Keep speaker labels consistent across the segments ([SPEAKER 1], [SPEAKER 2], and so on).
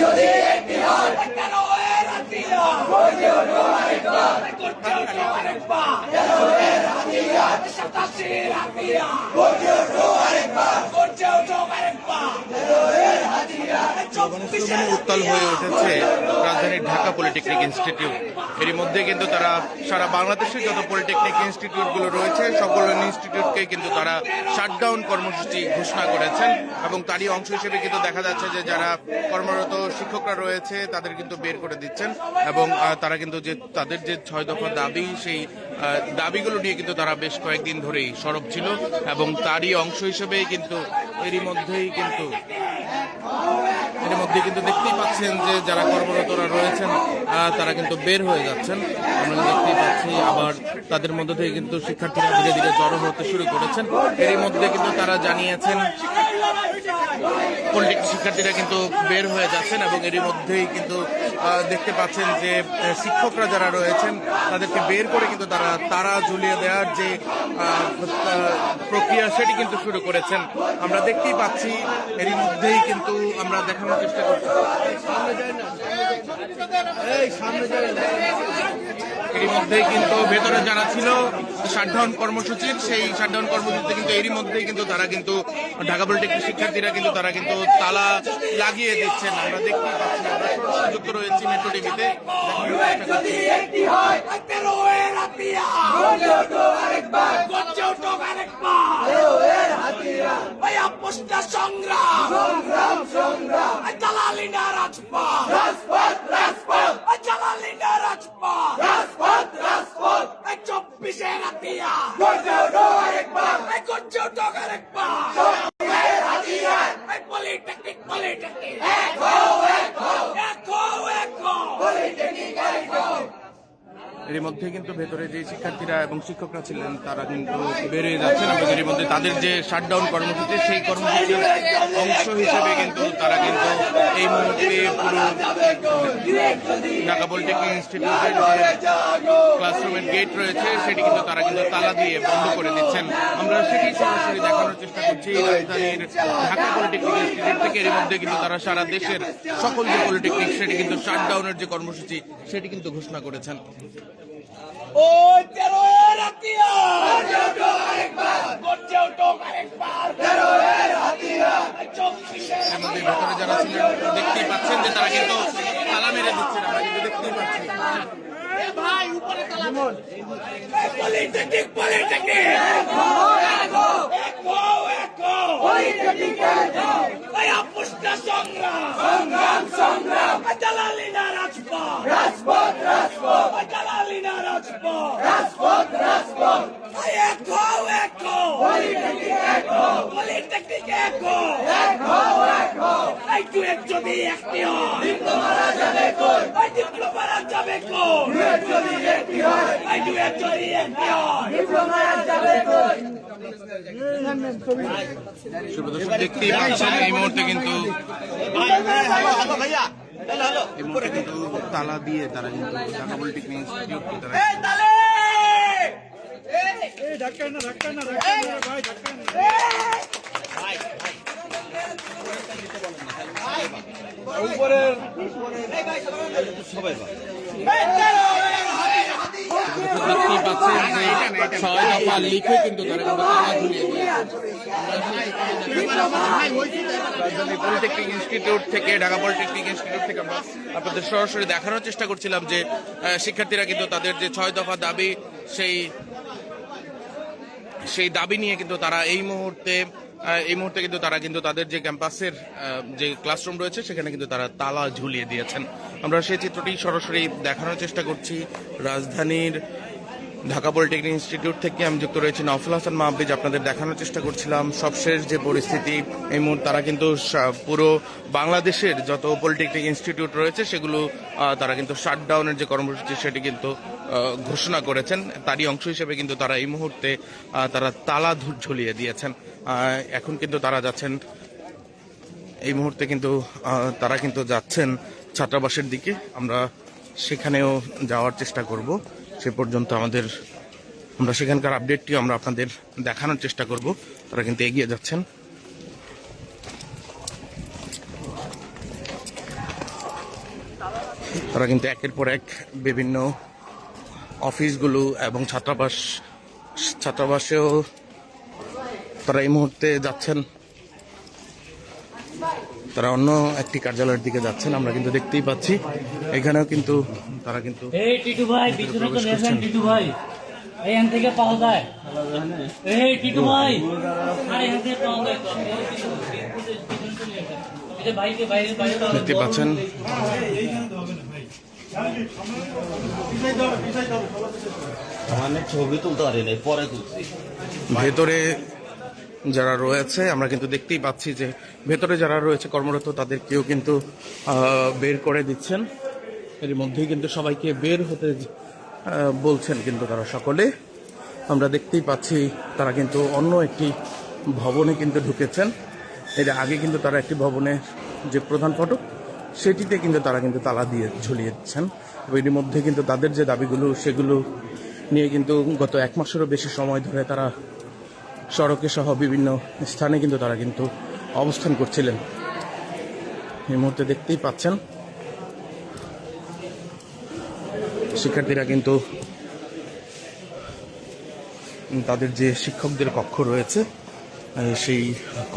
[SPEAKER 1] Yo
[SPEAKER 2] dije en Gijón, esta no era tía. Coño, no hay paz. Recorchón no hay paz. Ya no era
[SPEAKER 1] উত্তাল হয়ে উঠেছে রাজধানীর Dhaka polytechnic institute. এরই মধ্যে কিন্তু তারা সারা বাংলাদেশের যত পলিটেকনিক ইনস্টিটিউটগুলো রয়েছে, সকল ইনস্টিটিউটকে কিন্তু তারা শাটডাউন কর্মসূচি ঘোষণা করেছেন এবং তারই অংশ হিসেবে কিন্তু দেখা যাচ্ছে যে যারা কর্মরত শিক্ষকরা রয়েছে, তাদের কিন্তু বের করে দিচ্ছেন এবং তারা কিন্তু যে, তাদের যে ছয় দফা দাবি, সেই দাবিগুলো নিয়ে কিন্তু তারা বেশ কয়েকদিন ধরেই সরব ছিল এবং তারই অংশ হিসেবেই কিন্তু এরই মধ্যেই কিন্তু এর মধ্যে কিন্তু দেখতেই পাচ্ছেন যে যারা কর্মরতরা রয়েছেন তারা কিন্তু বের হয়ে যাচ্ছেন। আমরা দেখতেই পাচ্ছি আবার তাদের মধ্যে থেকে কিন্তু শিক্ষার্থীরা ধীরে ধীরে জড়ো হতে শুরু করেছেন। এরই মধ্যে কিন্তু তারা জানিয়েছেন পলিটেকনিক শিক্ষার্থীরা কিন্তু বের হয়ে যাচ্ছেন এবং এরই মধ্যেই কিন্তু দেখতে পাচ্ছেন যে শিক্ষকরা যারা রয়েছেন, তাদেরকে বের করে কিন্তু তারা তারা ঝুলিয়ে দেওয়ার যে প্রক্রিয়া, সেটি কিন্তু শুরু করেছেন। আমরা দেখতেই পাচ্ছি, এরই মধ্যেই কিন্তু আমরা দেখানোর চেষ্টা এরই মধ্যেই কিন্তু ভেতরে যারা ছিল শাটডাউন কর্মসূচির সেই শাটডাউন কর্মসূচিতে কিন্তু এরই মধ্যেই কিন্তু তারা কিন্তু ঢাকা পলিটেকনিক শিক্ষার্থীরা কিন্তু তারা কিন্তু তালা লাগিয়ে দিচ্ছেন। আমরা দেখতেই পাচ্ছি যুক্ত রয়েছি মেট্রো টিভিতে
[SPEAKER 2] সংগ্রাম। Raçma! Raspat,
[SPEAKER 1] এর মধ্যে কিন্তু ভেতরে যে শিক্ষার্থীরা এবং শিক্ষকরা ছিলেন, তারা কিন্তু বেরিয়ে যাচ্ছেন এবং এর মধ্যে তাদের যে শাটডাউন কর্মসূচি, সেই কর্মসূচির অংশ হিসেবে কিন্তু তারা কিন্তু এই মুহূর্তে পুরো, ঢাকা পলিটেকনিক ইনস্টিটিউটের ক্লাসরুমের গেট রয়েছে, সেটি কিন্তু তারা কিন্তু তালা দিয়ে বন্ধ করে দিচ্ছেন। আমরা সেটি সরাসরি দেখানোর চেষ্টা করছি, রাজধানীর ঢাকা পলিটেকনিক ইনস্টিটিউট থেকে এর মধ্যে কিন্তু তারা সারা দেশের সকল যে পলিটেকনিক, সেটি কিন্তু শাটডাউনের যে কর্মসূচি, সেটি কিন্তু ঘোষণা করেছেন।
[SPEAKER 2] ওই তেরো এর হাতিয়ার। গর্জে ওঠো আরেকবার। তেরো এর হাতিয়ার চব্বিশে
[SPEAKER 1] ভেতরে যারা ছিলেন দেখতেই পাচ্ছেন যে তারা কিন্তু তালা মেরে দিচ্ছেন আমরা কিন্তু দেখতেই পাচ্ছি।
[SPEAKER 2] পলিটেকনিক সংগ্রাম। সংগ্রাম সংগ্রাম। জালালিনা রাজপথ রাজপথ। রাজপথ জালালিনা রাজপথ। রাজপথ রাজপথ। এখো এখো পলিটেকনিক এখো পলিটেকনিক এখো এখো এখো এই দুয়ের যদি একটি হয়। ডিপ্লোমারা যাবে কই এই ডিপ্লোমারা যাবে কই দুয়ের যদি একটি হয়। এই দুয়ের যদি একটি হয়। ডিপ্লোমারা যাবে কই
[SPEAKER 1] দেখতেই পাচ্ছেন এই মুহূর্তে কিন্তু এই মুহূর্তে কিন্তু তালা দিয়ে তারা কিন্তু ঢাকা পলিটেকনিক ইনস্টিটিউটকে তারা
[SPEAKER 2] এই তালে!
[SPEAKER 1] ইনস্টিটিউট থেকে ঢাকা ইনস্টিটিউট থেকে আপনাদের সরাসরি দেখানোর চেষ্টা করছিলাম যে শিক্ষার্থীরা কিন্তু তাদের যে ছয় দফা দাবি সেই সেই দাবি নিয়ে কিন্তু তারা এই মুহূর্তে এই মুহূর্তে কিন্তু তারা কিন্তু তাদের যে ক্যাম্পাসের যে ক্লাসরুম রয়েছে, সেখানে কিন্তু তারা তালা ঝুলিয়ে দিয়েছেন। আমরা সেই চিত্রটি সরাসরি দেখানোর চেষ্টা করছি। রাজধানীর ঢাকা পলিটেকনিক ইনস্টিটিউট থেকে আমি যুক্ত রয়েছি নফল হাসান মাহবিজ আপনাদের দেখানোর চেষ্টা করছিলাম। সবশেষ যে পরিস্থিতি, এই মুহূর্তে তারা কিন্তু পুরো বাংলাদেশের যত পলিটেকনিক ইনস্টিটিউট রয়েছে, সেগুলো তারা কিন্তু শাটডাউনের যে কর্মসূচি, সেটি কিন্তু ঘোষণা করেছেন। তারই অংশ হিসেবে কিন্তু তারা এই মুহূর্তে তারা তালা ঝুলিয়ে দিয়েছেন। এখন কিন্তু তারা যাচ্ছেন, এই মুহূর্তে কিন্তু তারা কিন্তু যাচ্ছেন ছাত্রাবাসের দিকে। আমরা সেখানেও যাওয়ার চেষ্টা করব। সে পর্যন্ত আমাদের, আমরা সেখানকার আপডেটটি আমরা আপনাদের দেখানোর চেষ্টা করব। তারা কিন্তু এগিয়ে যাচ্ছেন। তারা কিন্তু একের পর এক বিভিন্ন অফিসগুলো এবং ছাত্রাবাস, ছাত্রাবাসেও তারা এই মুহূর্তে যাচ্ছেন। তারা অন্য একটি কার্যালয়ের দিকে যাচ্ছেন আমরা কিন্তু দেখতেই পাচ্ছি। এখানেও কিন্তু তারা কিন্তু
[SPEAKER 3] এই টিটু ভাই পিছনে তো
[SPEAKER 1] প্রবেশ
[SPEAKER 3] টিটু ভাই। এইখান থেকে পাওয়া যায়। এই টিটু ভাই। আর এখান থেকে পাওয়া যায় তো। এই টিটু, পিছনে চলে আসেন। এই যে ভাইকে বাইরে বাইরে দাও।
[SPEAKER 1] দেখতে পাচ্ছেন।
[SPEAKER 4] মানে ছবি তুলতে পারি নাই পরে তুলছি।
[SPEAKER 1] ভেতরে যারা রয়েছে, আমরা কিন্তু দেখতেই পাচ্ছি যে ভেতরে যারা রয়েছে কর্মরত, তাদেরকেও কিন্তু বের করে দিচ্ছেন। এর মধ্যেই কিন্তু সবাইকে বের হতে বলছেন কিন্তু তারা সকলে। আমরা দেখতেই পাচ্ছি তারা কিন্তু অন্য একটি ভবনে কিন্তু ঢুকেছেন। এর আগে কিন্তু তারা একটি ভবনের যে প্রধান ফটক, সেটিতে কিন্তু তারা কিন্তু তালা দিয়ে ঝুলিয়ে দিচ্ছেন এবং এর মধ্যে কিন্তু তাদের যে দাবিগুলো, সেগুলো নিয়ে কিন্তু গত এক মাসেরও বেশি সময় ধরে তারা সড়কে সহ বিভিন্ন স্থানে কিন্তু তারা কিন্তু অবস্থান করছিলেন। এই মুহূর্তে দেখতেই পাচ্ছেন। শিক্ষার্থীরা কিন্তু তাদের যে শিক্ষকদের কক্ষ রয়েছে সেই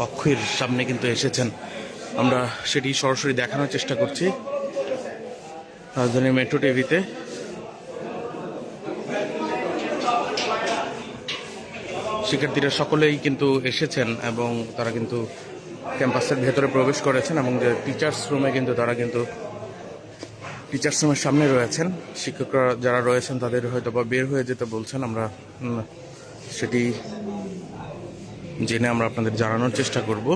[SPEAKER 1] কক্ষের সামনে কিন্তু এসেছেন। আমরা সেটি সরাসরি দেখানোর চেষ্টা করছি। রাজধানী মেট্রো টিভিতে শিক্ষার্থীরা সকলেই কিন্তু এসেছেন এবং তারা কিন্তু ক্যাম্পাসের ভেতরে প্রবেশ করেছেন এবং যে টিচার্স রুমে কিন্তু তারা কিন্তু টিচার্স রুমের সামনে রয়েছেন। শিক্ষকরা যারা রয়েছেন তাদের হয়তো বা বের হয়ে যেতে বলছেন। আমরা সেটি জেনে আমরা আপনাদের জানানোর চেষ্টা করব।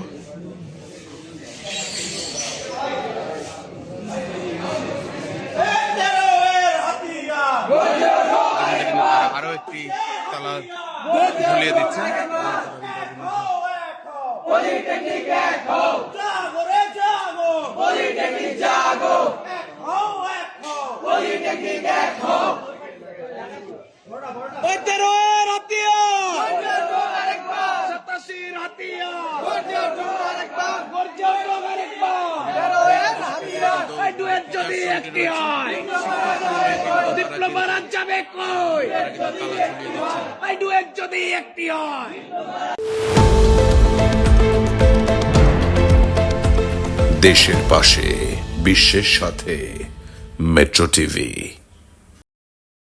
[SPEAKER 1] আরও একটি তালা ঝুলিয়ে দিচ্ছেন
[SPEAKER 2] জাগো রে জাগো পলিটেকনিক জাগো হও এক হও পলিটেকনিক এক হও ওই তেরোয়ের হাতিয়ার সাতাশির হাতিয়ার পর্যটক আরেকবার পর্যটক আরেকবার তেরোয়ের হাতিয়ার দুয়ের যদি একটি হয়। ডিপ্লোমারা যাবে কই? আই ডু এক যদি একটি হয়।
[SPEAKER 5] দেশের পাশে, বিশ্বের সাথে, মেট্রো টিভি।